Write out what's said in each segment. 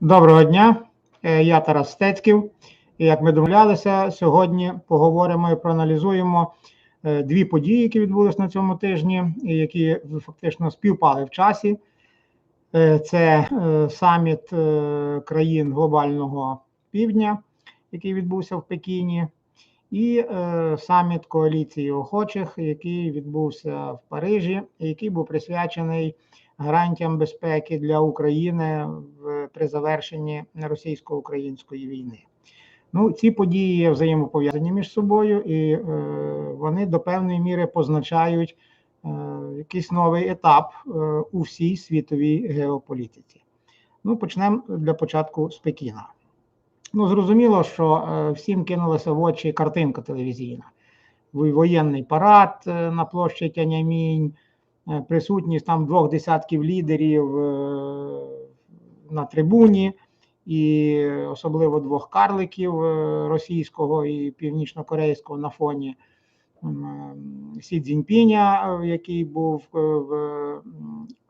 Доброго дня, Е, я Тарас Стецьків. І як ми домовлялися, сьогодні поговоримо і проаналізуємо е, дві події, які відбулись на цьому тижні, і які фактично співпали в часі. Е, Це саміт країн глобального півдня, який відбувся в Пекіні, і саміт коаліції охочих, який відбувся в Парижі, який був присвячений гарантіям безпеки для України при завершенні російсько-української війни. Ну, ці події є взаємопов'язані між собою, і е, вони до певної міри позначають е, якийсь новий етап е, у всій світовій геополітиці. Ну, почнемо для початку з Пекіна. Ну, зрозуміло, що е, всім кинулася в очі картинка телевізійна. Воєнний парад е, на площі Тяньаньмінь, е, присутність там двох десятків лідерів е, на трибуні, і особливо двох карликів е, російського і північно-корейського на фоні Сі Цзіньпіня, е, який був е, в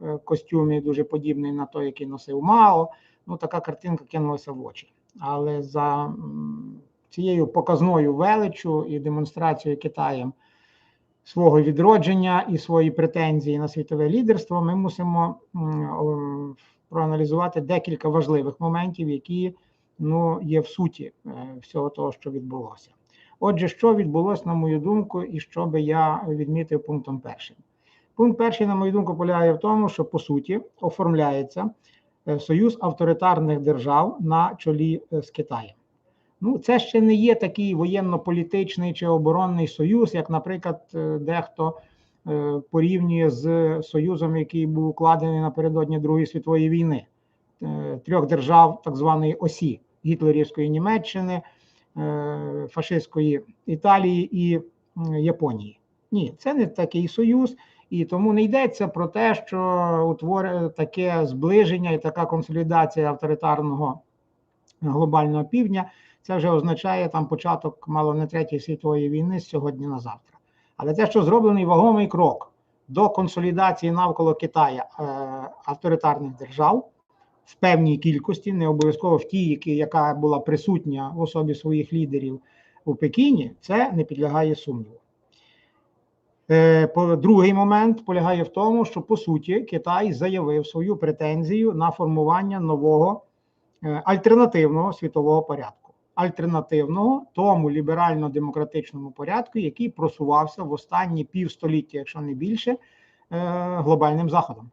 е, костюмі дуже подібний на той, який носив Мао. Ну, така картинка кинулася в очі. Але за цією показною величчю і демонстрацією Китаєм свого відродження і свої претензії на світове лідерство, ми мусимо проаналізувати декілька важливих моментів, які ну, є в суті е, всього того, що відбулося. Отже, що відбулося, на мою думку, і що би я відмітив пунктом першим. Пункт перший, на мою думку, полягає в тому, що по суті оформляється е, союз авторитарних держав на чолі е, з Китаєм. Ну, це ще не є такий воєнно-політичний чи оборонний союз, як, наприклад, е, дехто е, порівнює з союзом, який був укладений напередодні Другої світової війни, е, трьох держав так званої осі гітлерівської Німеччини, фашистської Італії і Японії. Ні, це не такий союз, і тому не йдеться про те, що утворює таке зближення і така консолідація авторитарного глобального півдня. Це вже означає там початок мало не третьої світової війни з сьогодні на завтра. Але те, що зроблений вагомий крок до консолідації навколо Китая е, авторитарних держав в певній кількості, не обов'язково в тій, які, яка була присутня в особі своїх лідерів у Пекіні, це не підлягає сумніву. Е, Другий момент полягає в тому, що по суті Китай заявив свою претензію на формування нового е, альтернативного світового порядку, альтернативного тому ліберально-демократичному порядку, який просувався в останні півстоліття, якщо не більше, е, глобальним заходом.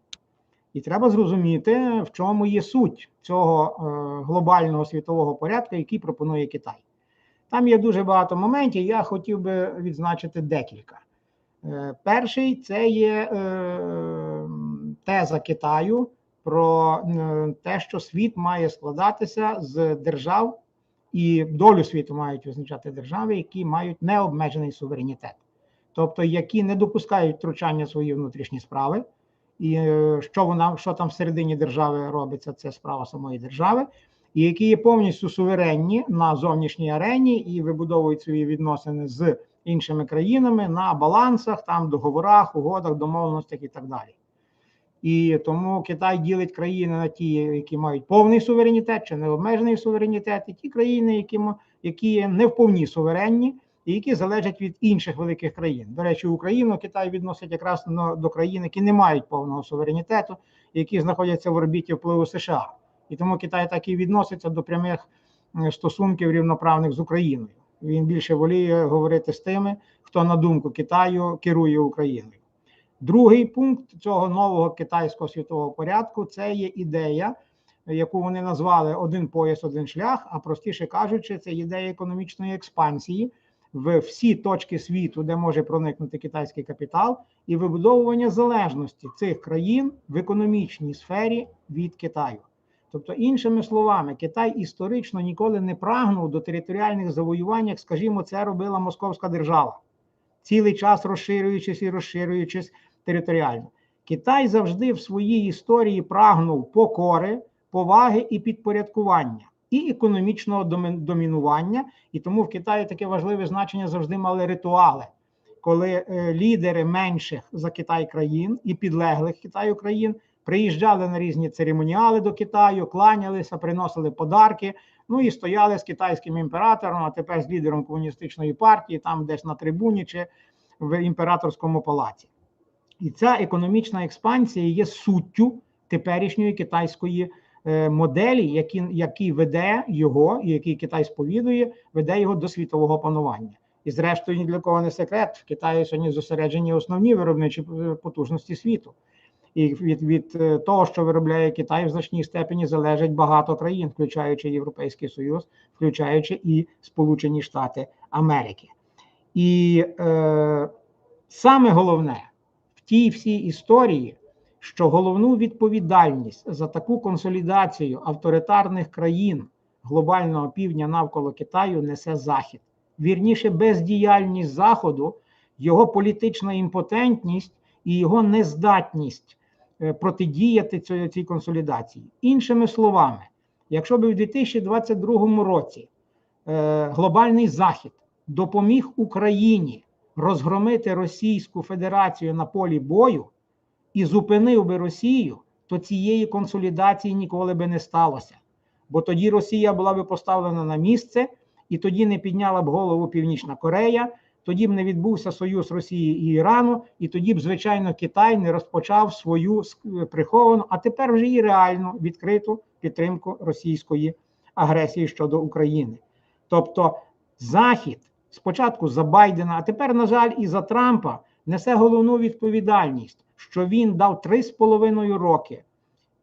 І треба зрозуміти, в чому є суть цього е, глобального світового порядку, який пропонує Китай. Там є дуже багато моментів. Я хотів би відзначити декілька. Е, Перший це є теза Китаю про те, що світ має складатися з держав, і долю світу мають визначати держави, які мають необмежений суверенітет, тобто які не допускають втручання свої внутрішні справи. І е, що вона, що там всередині держави робиться, це справа самої держави, і які є повністю суверенні на зовнішній арені і вибудовують свої відносини з іншими країнами на балансах, там договорах, угодах, домовленостях і так далі. І тому Китай ділить країни на ті, які мають повний суверенітет чи необмежений суверенітет, і ті країни, які, які не вповні суверенні, і які залежать від інших великих країн. До речі, Україну Китай відносить якраз до країн, які не мають повного суверенітету, які знаходяться в орбіті впливу США. І тому Китай так і відноситься до прямих е, стосунків рівноправних з Україною. Він більше воліє говорити з тими, хто на думку Китаю керує Україною. Другий пункт цього нового китайського світового порядку це є ідея, яку вони назвали один пояс, один шлях. А простіше кажучи, це ідея економічної експансії в всі точки світу, де може проникнути китайський капітал, і вибудовування залежності цих країн в економічній сфері від Китаю. Тобто, іншими словами, Китай історично ніколи не прагнув до територіальних завоювань, як, скажімо, це робила Московська держава, цілий час розширюючись і розширюючись територіально. Китай завжди в своїй історії прагнув покори, поваги і підпорядкування, і економічного домінування. І тому в Китаї таке важливе значення завжди мали ритуали, коли е, лідери менших за Китай країн і підлеглих Китаю країн приїжджали на різні церемоніали до Китаю, кланялися, приносили подарки. Ну і стояли з китайським імператором, а тепер з лідером комуністичної партії, там десь на трибуні чи в імператорському палаці. І ця економічна експансія є суттю теперішньої китайської е, моделі, які, який веде його, і який Китай сповідує, веде його до світового панування. І, зрештою, ні для кого не секрет. В Китаї сьогодні зосереджені основні виробничі потужності світу. І від від е, того, що виробляє Китай, в значній степені залежить багато країн, включаючи Європейський Союз, включаючи і Сполучені Штати Америки. І е, саме головне тій всій історії, що головну відповідальність за таку консолідацію авторитарних країн глобального півдня навколо Китаю несе Захід. Вірніше, бездіяльність Заходу, його політична імпотентність і його нездатність е, протидіяти цій, консолідації. Іншими словами, якщо б у 2022 році е, глобальний захід допоміг Україні розгромити Російську Федерацію на полі бою і зупинив би Росію, то цієї консолідації ніколи би не сталося. Бо тоді Росія була би поставлена на місце, і тоді не підняла б голову Північна Корея, тоді б не відбувся союз Росії і Ірану, і тоді б, звичайно, Китай не розпочав свою приховану, а тепер вже і реальну відкриту підтримку російської агресії щодо України. Тобто Захід спочатку за Байдена, а тепер, на жаль, і за Трампа несе головну відповідальність, що він дав 3,5 роки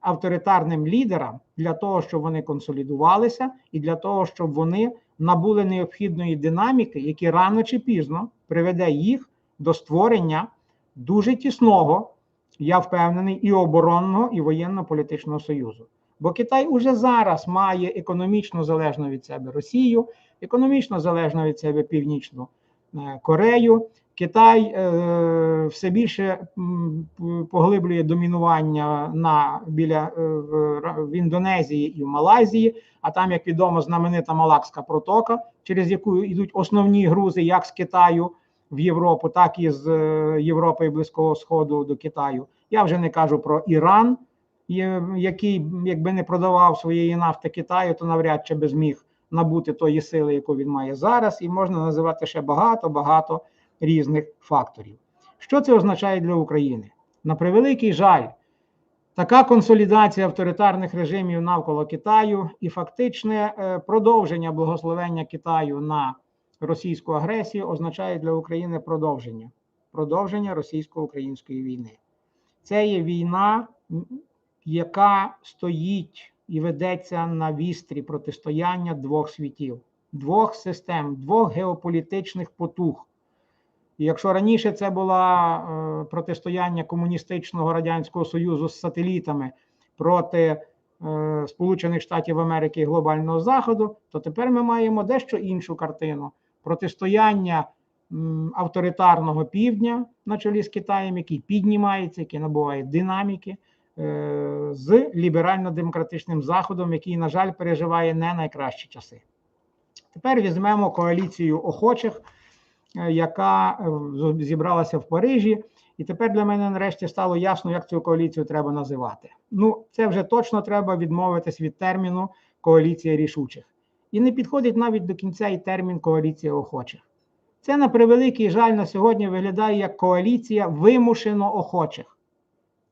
авторитарним лідерам для того, щоб вони консолідувалися, і для того, щоб вони набули необхідної динаміки, які рано чи пізно приведе їх до створення дуже тісного, я впевнений, і оборонного, і воєнно-політичного союзу. Бо Китай уже зараз має економічно залежну від себе Росію, економічно залежну від себе Північну е, Корею. Китай е, все більше поглиблює домінування на біля е, в, в Індонезії і в Малайзії. А там, як відомо, знаменита Малакська протока, через яку йдуть основні грузи, як з Китаю в Європу, так і з е, Європи і Близького Сходу до Китаю. Я вже не кажу про Іран, який, якби не продавав своєї нафти Китаю, то навряд чи би зміг набути тої сили, яку він має зараз, і можна називати ще багато багато різних факторів. Що це означає для України? На превеликий жаль, така консолідація авторитарних режимів навколо Китаю і фактичне е, продовження благословення Китаю на російську агресію означає для України продовження, продовження російсько-української війни. Це є війна, яка стоїть і ведеться на вістрі протистояння двох світів, двох систем, двох геополітичних потуг. І якщо раніше це було е, протистояння комуністичного радянського союзу з сателітами проти е, Сполучених Штатів Америки і глобального заходу, то тепер ми маємо дещо іншу картину протистояння авторитарного півдня на чолі з Китаєм, який піднімається, який набуває динаміки. Е, з ліберально-демократичним заходом, який, на жаль, переживає не найкращі часи. Тепер візьмемо коаліцію охочих. Е, яка е, зібралася в Парижі, і тепер для мене нарешті стало ясно, як цю коаліцію треба називати. Ну, це вже точно треба відмовитись від терміну коаліція рішучих. І не підходить навіть до кінця і термін коаліція охочих. Це на превеликий жаль на сьогодні виглядає як коаліція вимушено охочих.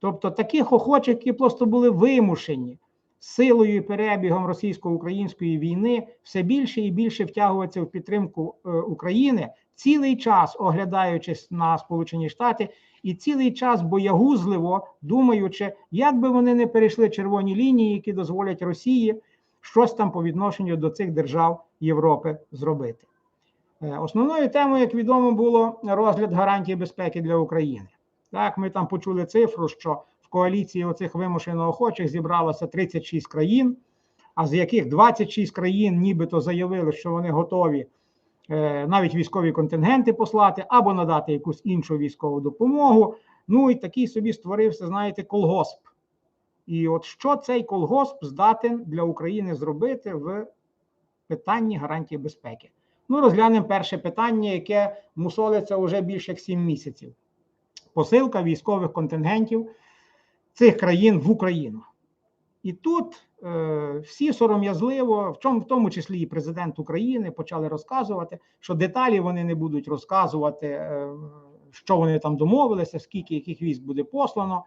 Тобто таких охочих, які просто були вимушені силою і перебігом російсько-української війни все більше і більше втягуватися в підтримку е, України, цілий час оглядаючись на Сполучені Штати, і цілий час боягузливо думаючи, як би вони не перейшли червоні лінії, які дозволять Росії щось там по відношенню до цих держав Європи зробити. Е, основною темою, як відомо, було розгляд гарантій безпеки для України. Так, ми там почули цифру, що в коаліції оцих вимушено охочих зібралося 36 країн, а з яких 26 країн нібито заявили, що вони готові Е, навіть військові контингенти послати або надати якусь іншу військову допомогу. Ну і такий собі створився, знаєте, колгосп. І от що цей колгосп здатен для України зробити в питанні гарантії безпеки? Ну, розглянемо перше питання, яке мусолиться вже більше як 7 місяців. Посилка військових контингентів цих країн в Україну. І тут е, всі сором'язливо, в чому в тому числі і президент України, почали розказувати, що деталі вони не будуть розказувати, е, що вони там домовилися, скільки яких військ буде послано,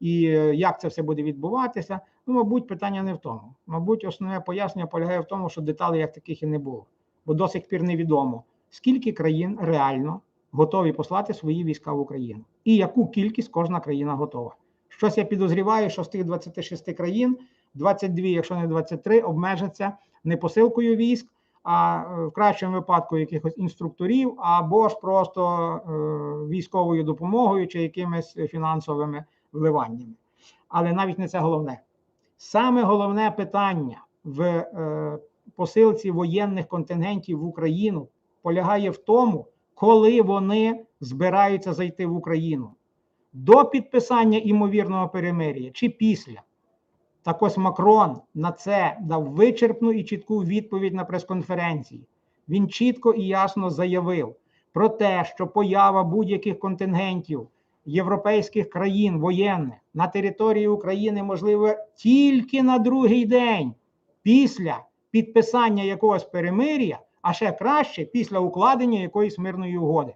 і е, як це все буде відбуватися. Ну, мабуть, питання не в тому. Мабуть, основне пояснення полягає в тому, що деталей як таких і не було, бо до сих пір невідомо, скільки країн реально готові послати свої війська в Україну, і яку кількість кожна країна готова. Щось я підозріваю, що з тих 26 країн 22, якщо не 23, обмежаться не посилкою військ, а е, в кращому випадку якихось інструкторів, або ж просто е, військовою допомогою чи якимись фінансовими вливаннями. Але навіть не це головне. Саме головне питання в е, посилці воєнних контингентів в Україну полягає в тому, коли вони збираються зайти в Україну до підписання імовірного перемир'я чи після. Так ось Макрон на це дав вичерпну і чітку відповідь на прес-конференції. Він чітко і ясно заявив про те, що поява будь-яких контингентів європейських країн воєнних на території України можливе тільки на другий день після підписання якогось перемир'я, а ще краще після укладення якоїсь мирної угоди.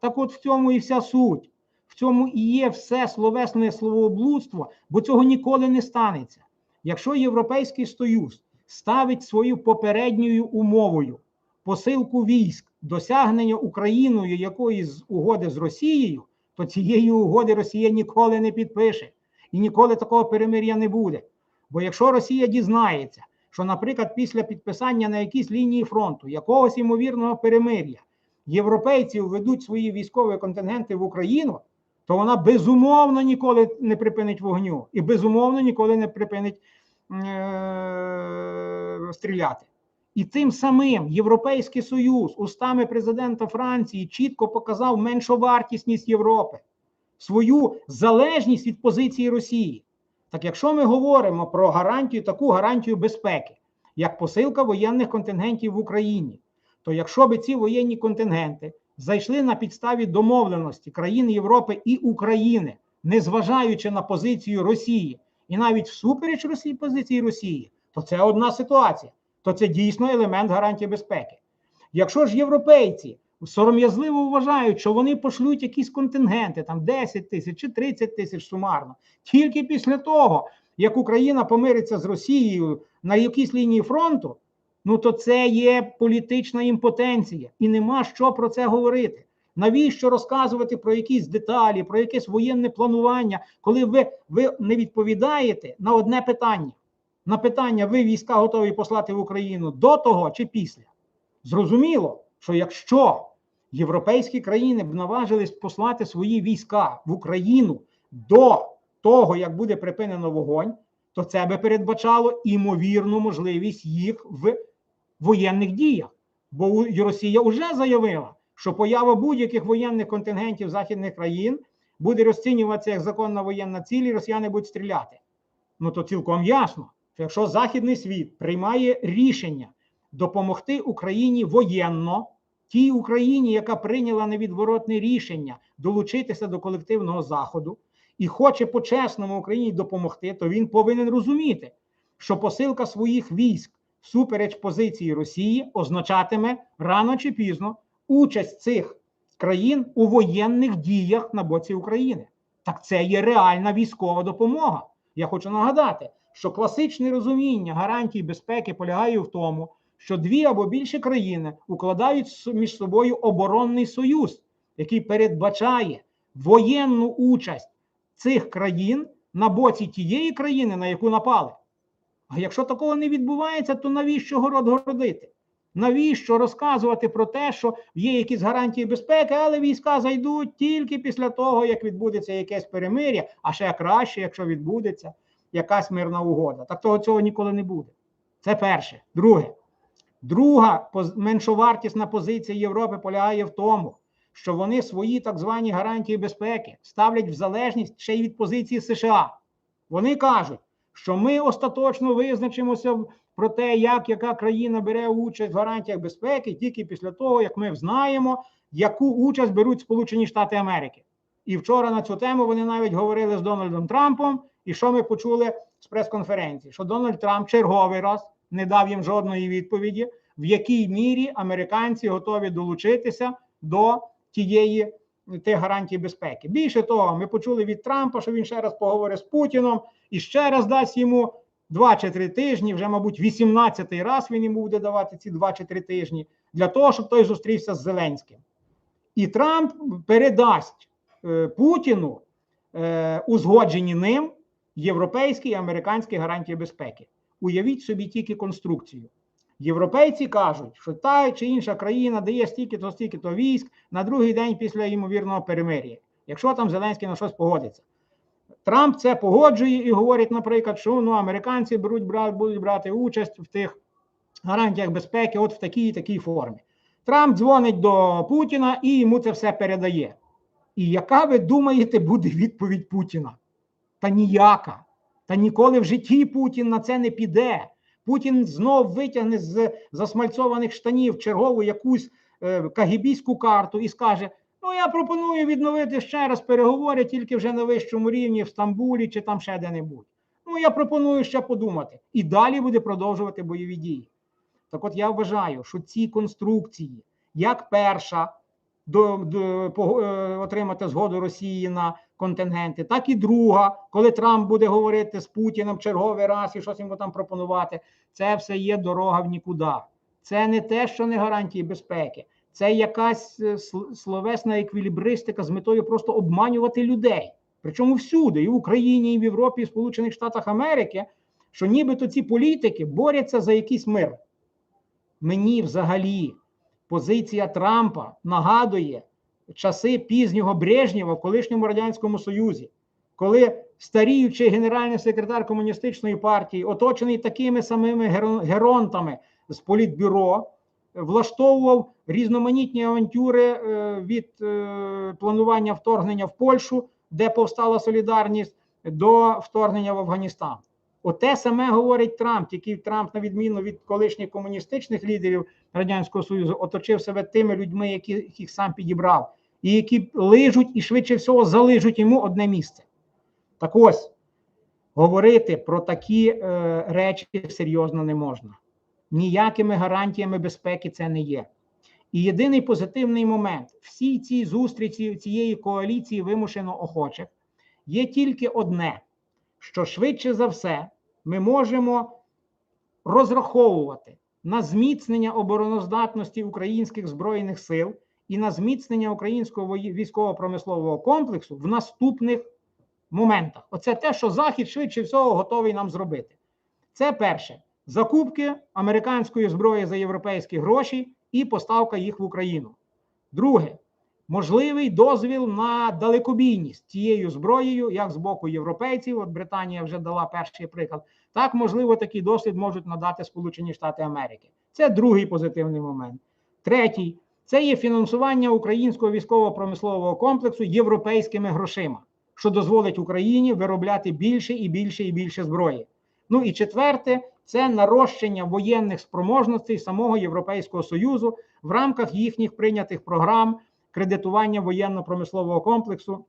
Так от в цьому і вся суть. В цьому і є все словесне словоблудство, бо цього ніколи не станеться. Якщо Європейський Союз ставить свою попередньою умовою посилку військ, досягнення Україною якоїсь угоди з Росією, то цієї угоди Росія ніколи не підпише і ніколи такого перемир'я не буде. Бо якщо Росія дізнається, що, наприклад, після підписання на якійсь лінії фронту якогось ймовірного перемир'я європейці введуть свої військові контингенти в Україну, то вона безумовно ніколи не припинить вогню і безумовно ніколи не припинить е- стріляти. І тим самим Європейський Союз устами президента Франції чітко показав меншовартісність Європи, свою залежність від позиції Росії. Так якщо ми говоримо про гарантію, таку гарантію безпеки, як посилка воєнних контингентів в Україні, то якщо би ці воєнні контингенти зайшли на підставі домовленості країн Європи і України, незважаючи на позицію Росії, і навіть всупереч Росії позиції Росії, то це одна ситуація, то це дійсно елемент гарантії безпеки. Якщо ж європейці сором'язливо вважають, що вони пошлють якісь контингенти, там 10 тисяч чи 30 тисяч сумарно, тільки після того, як Україна помириться з Росією на якійсь лінії фронту, ну то це є політична імпотенція, і нема що про це говорити. Навіщо розказувати про якісь деталі, про якесь воєнне планування, коли ви, ви не відповідаєте на одне питання? На питання, ви війська готові послати в Україну до того чи після? Зрозуміло, що якщо європейські країни б наважились послати свої війська в Україну до того, як буде припинено вогонь, то це би передбачало імовірну можливість їх в воєнних діях. Бо Росія вже заявила, що поява будь-яких воєнних контингентів західних країн буде розцінюватися як законна воєнна ціль, і росіяни будуть стріляти. Ну то цілком ясно, що якщо Західний світ приймає рішення допомогти Україні воєнно, тій Україні, яка прийняла невідворотне рішення долучитися до колективного заходу, і хоче по-чесному Україні допомогти, то він повинен розуміти, що посилка своїх військ всупереч позиції Росії означатиме рано чи пізно участь цих країн у воєнних діях на боці України. Так це є реальна військова допомога. Я хочу нагадати, що класичне розуміння гарантій безпеки полягає в тому, що дві або більше країни укладають між собою оборонний союз, який передбачає воєнну участь цих країн на боці тієї країни, на яку напали. А якщо такого не відбувається, то навіщо город городити? Навіщо розказувати про те, що є якісь гарантії безпеки, але війська зайдуть тільки після того, як відбудеться якесь перемир'я, а ще краще, якщо відбудеться якась мирна угода. Так того цього ніколи не буде. Це перше. Друге, друга меншовартісна позиція Європи полягає в тому, що вони свої так звані гарантії безпеки ставлять в залежність ще й від позиції США. Вони кажуть, що ми остаточно визначимося про те, як яка країна бере участь в гарантіях безпеки, тільки після того, як ми знаємо, яку участь беруть Сполучені Штати Америки. І вчора на цю тему вони навіть говорили з Дональдом Трампом І що ми почули з прес-конференції? Що Дональд Трамп черговий раз не дав їм жодної відповіді, в якій мірі американці готові долучитися до тієї тих гарантій безпеки. Більше того, ми почули від Трампа, що він ще раз поговорить з Путіном і ще раз дасть йому два чи три тижні. Вже, мабуть, 18-й раз він йому буде давати ці два чи три тижні для того, щоб той зустрівся з Зеленським. І Трамп передасть е, Путіну е, узгоджені ним європейські і американські гарантії безпеки. Уявіть собі тільки конструкцію. Європейці кажуть, що та чи інша країна дає стільки-то, стільки-то військ на другий день після ймовірного перемир'я, якщо там Зеленський на щось погодиться. Трамп це погоджує і говорить, наприклад, що ну, американці беруть брати, будуть брати участь в тих гарантіях безпеки, от в такій і такій формі. Трамп дзвонить до Путіна і йому це все передає. І яка ви думаєте, буде відповідь Путіна? Та ніяка. Та ніколи в житті Путін на це не піде. Путін знов витягне з засмальцованих штанів чергову якусь е, кагібійську карту і скаже: Ну, я пропоную відновити ще раз переговори, тільки вже на вищому рівні в Стамбулі чи там ще де-небудь. Ну, я пропоную ще подумати. І далі буде продовжувати бойові дії. Так от я вважаю, що ці конструкції, як перша, до, до е, отримати згоду Росії на контингенти, так і друга, коли Трамп буде говорити з Путіним черговий раз і щось йому там пропонувати, це все є дорога в нікуди. Це не те, що не гарантії безпеки, це якась е, словесна еквілібристика з метою просто обманювати людей. Причому всюди, і в Україні, і в Європі, і в Сполучених Штатах Америки, що нібито ці політики борються за якийсь мир. Мені взагалі позиція Трампа нагадує часи пізнього Брежнєва в колишньому радянському Союзі, коли старіючий генеральний секретар комуністичної партії, оточений такими самими геронтами з політбюро, влаштовував різноманітні авантюри е, від е, планування вторгнення в Польщу, де повстала солідарність, до вторгнення в Афганістан. Оте саме говорить Трамп, тільки Трамп, на відміну від колишніх комуністичних лідерів Радянського Союзу, оточив себе тими людьми, яких сам підібрав, і які лижуть і швидше всього залижуть йому одне місце. Так ось говорити про такі е, речі серйозно не можна. Ніякими гарантіями безпеки це не є. І єдиний позитивний момент всій цій зустрічі цієї коаліції вимушено охочих є тільки одне: що швидше за все ми можемо розраховувати на зміцнення обороноздатності українських збройних сил і на зміцнення українського військово-промислового комплексу в наступних моментах. Оце те, що Захід швидше всього готовий нам зробити. Це перше закупки американської зброї за європейські гроші і поставка їх в Україну. Друге, можливий дозвіл на далекобійність цією зброєю, як з боку європейців. От Британія вже дала перший приклад. Так, можливо, такий досвід можуть надати Сполучені Штати Америки. Це другий позитивний момент. Третій це є фінансування українського військово-промислового комплексу європейськими грошима, що дозволить Україні виробляти більше і більше і більше зброї. Ну і четверте, це нарощення воєнних спроможностей самого Європейського Союзу в рамках їхніх прийнятих програм кредитування воєнно-промислового комплексу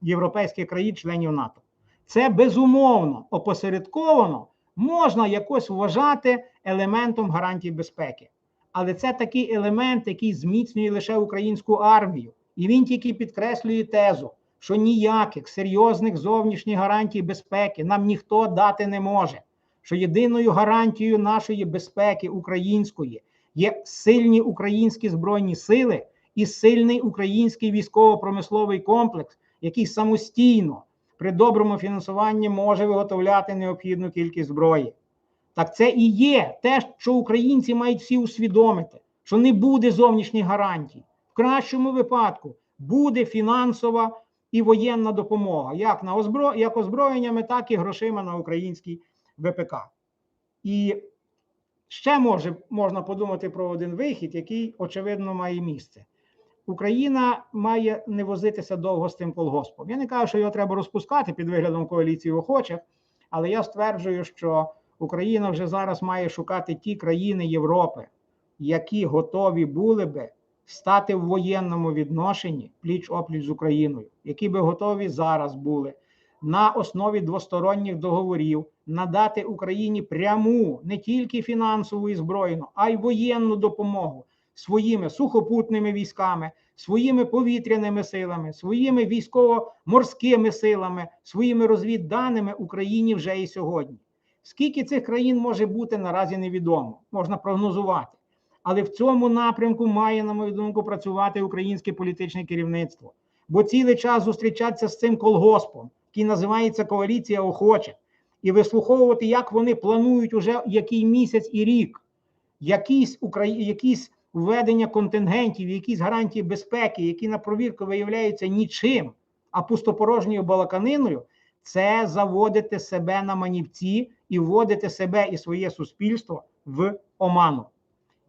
європейських країн-членів НАТО. Це безумовно опосередковано можна якось вважати елементом гарантій безпеки. Але це такий елемент, який зміцнює лише українську армію. І він тільки підкреслює тезу, що ніяких серйозних зовнішніх гарантій безпеки нам ніхто дати не може. Що єдиною гарантією нашої безпеки української є сильні українські збройні сили і сильний український військово-промисловий комплекс, який самостійно при доброму фінансуванні може виготовляти необхідну кількість зброї. Так це і є те, що українці мають всі усвідомити, що не буде зовнішніх гарантій. В кращому випадку буде фінансова і воєнна допомога, як на озбро... як озброєннями, так і грошима на український ВПК. І ще може, можна подумати про один вихід, який, очевидно, має місце. Україна має не возитися довго з тим колгоспом. Я не кажу, що його треба розпускати під виглядом коаліції охочих, але я стверджую, що Україна вже зараз має шукати ті країни Європи, які готові були би стати в воєнному відношенні пліч опліч з Україною, які би готові зараз були на основі двосторонніх договорів надати Україні пряму не тільки фінансову і збройну, а й воєнну допомогу своїми сухопутними військами, своїми повітряними силами, своїми військово-морськими силами, своїми розвідданими Україні вже і сьогодні. Скільки цих країн може бути наразі невідомо, можна прогнозувати. Але в цьому напрямку має, на мою думку, працювати українське політичне керівництво. Бо цілий час зустрічатися з цим колгоспом, який називається коаліція охочих, і вислуховувати, як вони планують уже який місяць і рік, якісь Украї... якісь введення контингентів, якісь гарантії безпеки, які на провірку виявляються нічим, а пустопорожньою балаканиною, це заводити себе на манівці і вводити себе і своє суспільство в оману.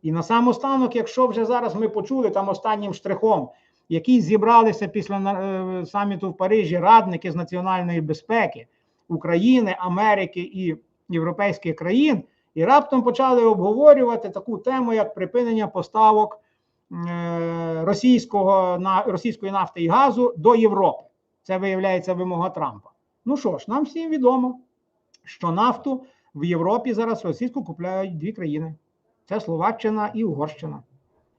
І на самостанок, якщо вже зараз ми почули там останнім штрихом, які зібралися після е, саміту в Парижі радники з національної безпеки України, Америки і європейських країн, і раптом почали обговорювати таку тему, як припинення поставок е, російського російської нафти і газу до Європи. Це виявляється вимога Трампа. Ну що ж, нам всім відомо, що нафту в Європі зараз російську купляють дві країни: це Словаччина і Угорщина.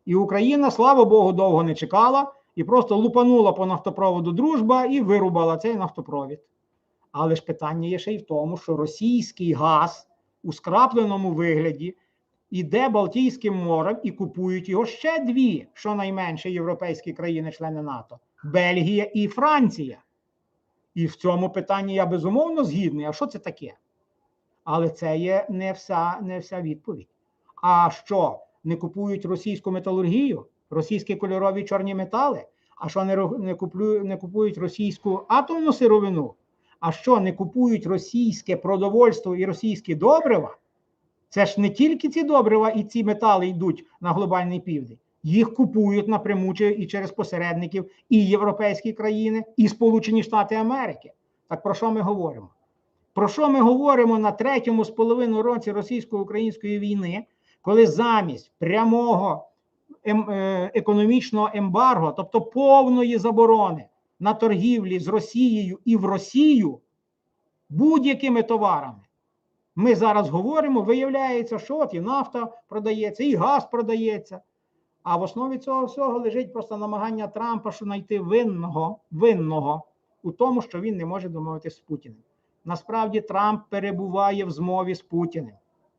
І Україна, слава Богу, довго не чекала і просто лупанула по нафтопроводу дружба і вирубала цей нафтопровід. Але ж питання є ще й в тому, що російський газ у скрапленому вигляді іде Балтійським морем і купують його ще дві, щонайменше європейські країни-члени НАТО Бельгія і Франція. І в цьому питанні я безумовно згідний. А що це таке? Але це є не вся, не вся відповідь. А що? Не купують російську металургію, російські кольорові чорні метали? А що не не, не купують російську атомну сировину? А що не купують російське продовольство і російські добрива? Це ж не тільки ці добрива і ці метали йдуть на глобальний південь. Їх купують напряму і через посередників і європейські країни, і Сполучені Штати Америки. Так про що ми говоримо? Про що ми говоримо на третьому з половиною році російсько-української війни, коли замість прямого ем, е, економічного ембарго, тобто повної заборони на торгівлі з Росією і в Росію будь-якими товарами, ми зараз говоримо, виявляється, що от і нафта продається, і газ продається. А в основі цього всього лежить просто намагання Трампа знайти винного винного у тому, що він не може домовитися з Путіним. Насправді Трамп перебуває в змові з Путіним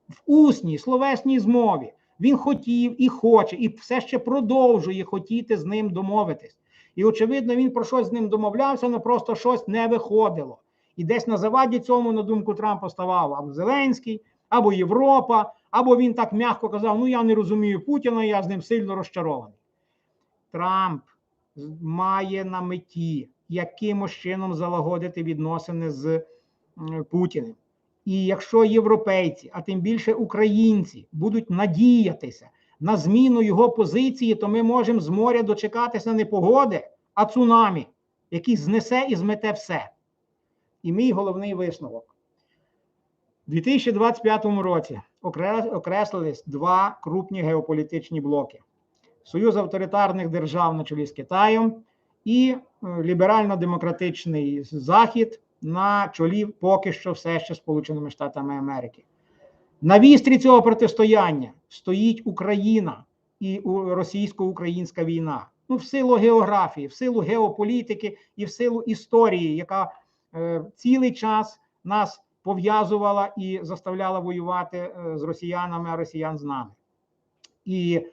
в усній словесній змові. Він хотів і хоче, і все ще продовжує хотіти з ним домовитись. І, очевидно, він про щось з ним домовлявся, але просто щось не виходило. І десь на заваді цьому, на думку Трампа, ставав або Зеленський, або Європа, або він так м'яко казав: Ну я не розумію Путіна, я з ним сильно розчарований. Трамп має на меті якимось чином залагодити відносини з Путіним. І якщо європейці, а тим більше українці, будуть надіятися на зміну його позиції, то ми можемо з моря дочекатися не погоди, а цунамі, який знесе і змете все. І мій головний висновок. У 2025 році окреслились два крупні геополітичні блоки: Союз авторитарних держав на чолі з Китаєм і е, ліберально-демократичний Захід на чолі поки що все ще Сполученими Штатами Америки. На вістрі цього протистояння стоїть Україна і російсько-українська війна. Ну, в силу географії, в силу геополітики і в силу історії, яка е, цілий час нас пов'язувала і заставляла воювати е, з росіянами, а росіян з нами. І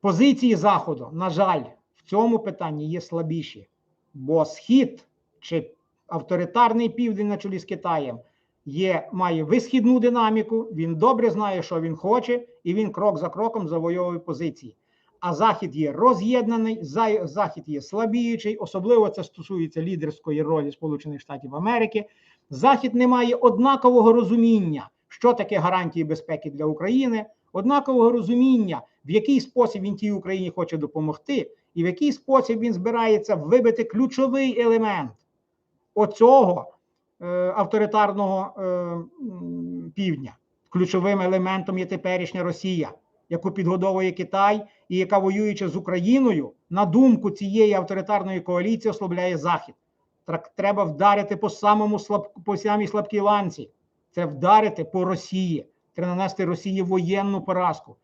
позиції Заходу, на жаль, в цьому питанні є слабіші, бо Схід чи авторитарний південь на чолі з Китаєм є, має висхідну динаміку, він добре знає, що він хоче, і він крок за кроком завойовує позиції. А Захід є роз'єднаний, Захід є слабіючий, особливо це стосується лідерської ролі Сполучених Штатів Америки. Захід не має однакового розуміння, що таке гарантії безпеки для України, однакового розуміння, в який спосіб він тій Україні хоче допомогти, і в який спосіб він збирається вибити ключовий елемент оцього авторитарного е, півдня. Ключовим елементом є теперішня Росія, яку підгодовує Китай, і яка воюючи з Україною, на думку цієї авторитарної коаліції, ослабляє Захід. треба вдарити по самому слаб, по самій слабкій ланці. Це вдарити по Росії. Треба нанести Росії воєнну поразку.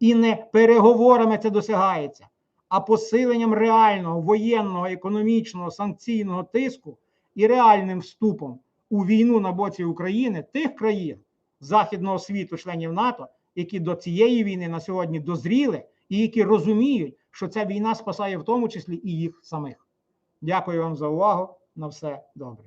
І не переговорами це досягається, а посиленням реального воєнного, економічного, санкційного тиску і реальним вступом у війну на боці України тих країн західного світу, членів НАТО, які до цієї війни на сьогодні дозріли і які розуміють, що ця війна спасає в тому числі і їх самих. Дякую вам за увагу. На все добре.